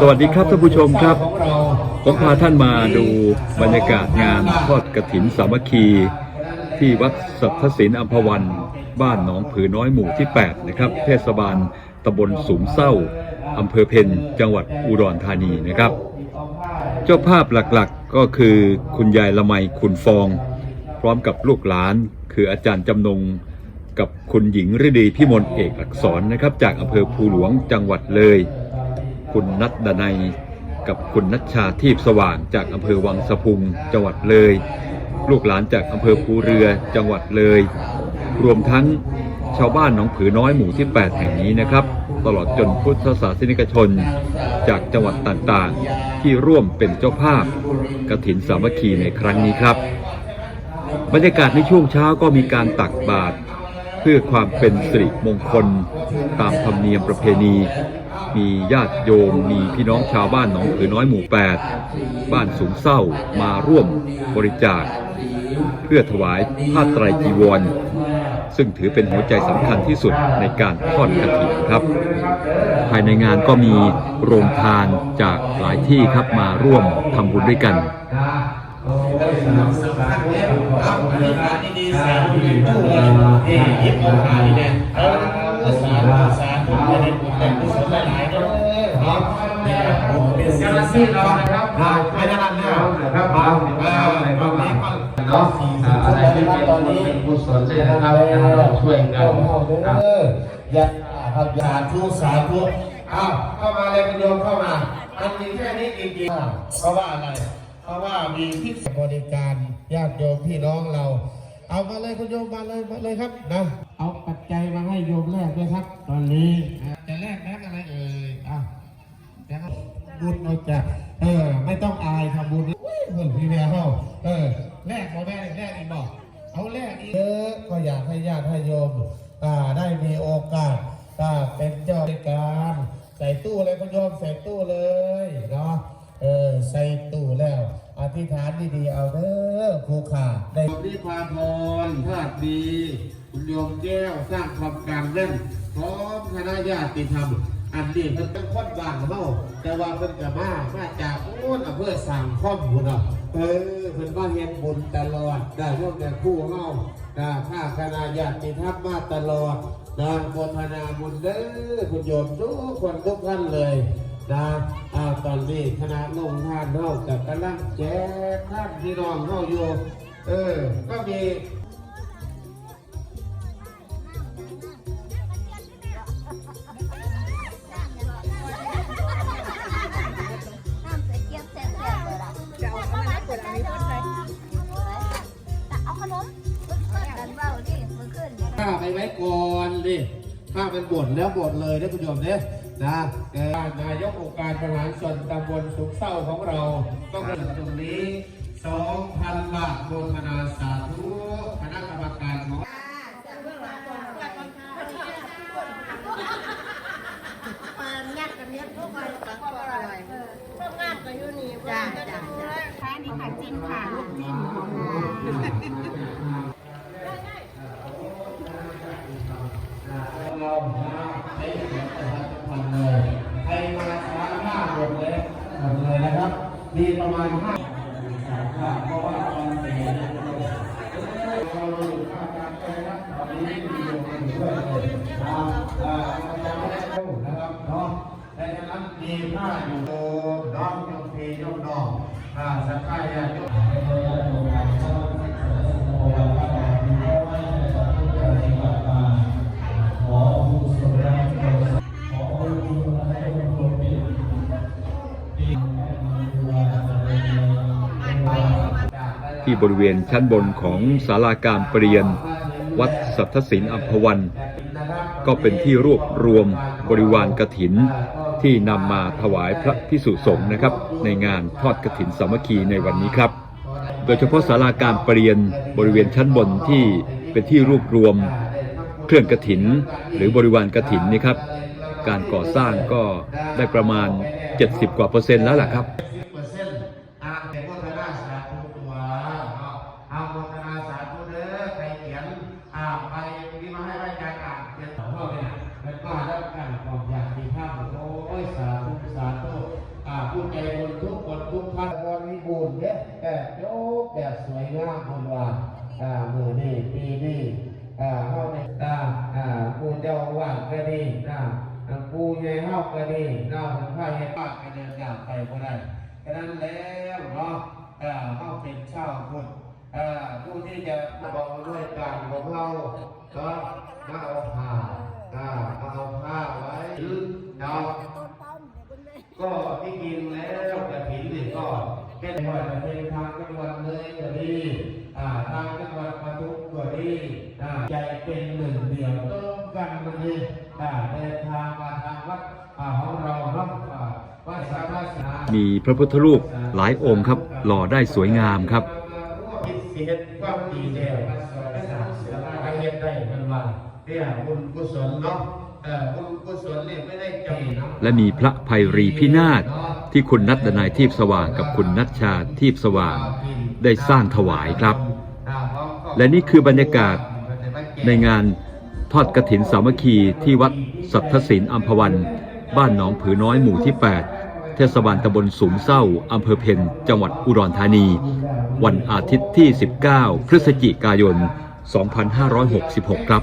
สวัสดีครับท่านผู้ชมครับ ผมพาท่านมาดูบรรยากาศงานทอดกระถินสามัคคี ที่วัดสัทธศิลป์อัมพวัน บ้านหนองผือน้อยหมู่ที่ 8 นะครับ เทศบาลตำบลสูงเศร้าอำเภอเพนจังหวัดอุดรธานีนะครับ เจ้าภาพหลักๆก็คือคุณยายละไมคุณฟอง พร้อมกับลูกหลาน คืออาจารย์จำนงกับคุณหญิงฤดีพิมลเอกอักษรนะครับ จากอำเภอภูหลวงจังหวัดเลย คุณนัทดนัย กับคุณนัชชาทีพสว่างจากอำเภอวังสะพุงจังหวัดเลย ลูกหลานจากอำเภอภูเรือจังหวัดเลย รวมทั้งชาวบ้านหนองผือน้อยหมู่ที่ 8 แห่งนี้นะครับ ตลอดจนพุทธศาสนิกชน จากจังหวัดต่างๆ ที่ร่วมเป็นเจ้าภาพกฐินสามัคคีในครั้งนี้ครับ บรรยากาศในช่วงเช้าก็มีการตักบาตรเพื่อความเป็นสิริมงคล ตามธรรมเนียมประเพณี มีญาติโยมมีพี่น้องชาวบ้านหนองผือน้อยหมู่ 8 บ้านสูงเศร้ามาร่วมบริจาค เพื่อถวายผ้าไตรจีวร ซึ่งถือเป็นหัวใจสำคัญที่สุดในการทอดกระถิ่นครับ ภายในงานก็มีโรงทานจากหลายที่ครับมาร่วมทำบุญด้วยกันเจ้าหน้า ที่เรานะครับไม่ได้นั่นแล้วนะครับบางเออตอนนี้ก็เนาะอะไรที่เป็นตอนนี้กุศลเลยนะครับช่วยกันครับเอออย่าครับอย่าทุสาธุอ้าวเข้ามาเลยคุณโยมเข้ามามันมีแค่นี้จริงๆเพราะว่าอะไรเพราะว่ามีที่บริการญาติโยมพี่น้องเราเอามาเลยคุณโยมมาเลยมาเลยครับนะเอาปัจจัยมาให้โยมแรกด้วยครับ ตอนนี้จะแลก บุญเราจะเออ ไม่ต้องอายทำบุญอุ้ยคนพี่แม่เขาเออแลกขาแม่แลกอีกบอกเอาแรกอีกเออก็อยากให้ญาติให้โยมอ่าได้มีโอกาสอ่าเป็นเจ้าการใส่ตู้เลยคุณโยมใส่ตู้เลยเนาะเออใส่ตู้แล้ว อธิษฐานดีๆเอาเด้อครูขาได้ที่ความพรธาตุดีคุณโยมแก้วสร้างความการเล่นพร้อมคณะญาติธรรม อันนี้มันเป็นคนบางเฮาแต่ว่าเป็นกับมามาจากโอ้นอำเภอสั่งข้อมูลเนาะเออเป็นว่าเฮ็ดบุญตลอดได้ร่วมแต่คู่เฮานะข้าคณะญาติธรรมมาตลอดนะโมทนาบุญเด้อคุณโยมทุกคนทุกท่านเลยนะอ่าตอนนี้คณะลงทานเฮากับกำลังแจกท่านพี่น้องเฮาอยู่เออก็มี นดิข้าเป็นบทแล้วบทเลยนะคุณโยมเนี่ยนะเอ่อนายกองค์การบริหารส่วนตำบลสุขเศร้าของเรา ก็เกิดตรงนี้สองพันบาทโมทนาสาธุคณะกรรมการของยัดกับเนี้ยทุกคนก็อร่อยพวกงานก็อยู่นี่จ้าจ้าท้ายนี่ค่ะจิ้มค่ะลูกจิ้มของ เราให้เสียงประชาสัมพันธ์เลยใครมาช้าห้าหมดเลยหมดเลยนะครับ มีประมาณห้าเพราะว่าตอนเสียเนี่ยเราอยู่ข้างการไปนะตอนนี้มีโยมอยู่ด้วยเลยนะครับอ่าจะไม่ได้เข้านะครับเนาะในนั้น มีผ้าอยู่โน้องยกพียกน้องอ่าสักการะยกที่บริเวณชั้นบนของศาลาการเปลี่ยน วัดสัทธศิลป์อัมพวัน ก็เป็นที่รวบรวมบริวารกระถิน ที่นำมาถวายพระพิสุสงฆ์นะครับ ในงานทอดกระถินสามัคคีในวันนี้ครับ โดยเฉพาะศาลาการเปลี่ยนบริเวณชั้นบนที่เป็นที่รวบรวมเครื่องกระถิน หรือบริวารกระถินนี่ครับ การก่อสร้างก็ได้ประมาณ 70 กว่าเปอร์เซ็นต์แล้วล่ะครับ เปอร์เซ็นต์อ่าในโมทนาสาธุตัวเอาเอาโมทนาสาธุเด้อใครเขียนอ่าไปที่มาให้ไว้ใจอ่านเขียนของพ่อเนี่ยแล้วก็แล้วกันของอยากที่ท่านโอ้ยสาธุสาธุ มันวรวิบูรณ์เนี่ยแบบโยกแบบสวยงามคนว่าอ่ามือนี่ปีนี่อ่าเข้าในตาอ่าปูเจ้าว่างก็ดีนะอ่ปูใหญ่เข้าก็ดีนะมันพาให้ปากกันเดินยางไปก็ได้ฉะนั้นแล้วเนาะอ่าเข้าเป็นเช่าวพุทธอ่าผู้ที่จะบอกด้วยการของเราก็มาเอาผ้าอ่ามาเอาผ้าไว้เนาะ ก็ที่จริงแล้วกระถิ่นนี่ก็เป็นว่าจะเป็นทางจังหวัดเลยก็ดีอ่าทางจังหวัดปทุมก็ดีอ่า ใจเป็นหนึ่งเดียวร่วมกันมันดีอ่าเดินทางมาทางวัดของเราเนาะอ่าวัดสาราสามีพระพุทธรูปหลายองค์ครับ หล่อได้สวยงามครับและมีพระภัยรีพินาศที่คุณนัทดนายทีพสว่างกับคุณนัชชาทีพสว่างได้สร้างถวายครับ และนี่คือบรรยากาศ ในงานทอดกระถินสามัคคีที่วัดสัทธศิลป์อัมพวัน บ้านหนองผือน้อยหมู่ที่ 8 เทศบาลตำบลสูงเศร้าอำเภอเพนจังหวัดอุดรธานี วันอาทิตย์ที่ 19 พฤศจิกายน 2566 ครับ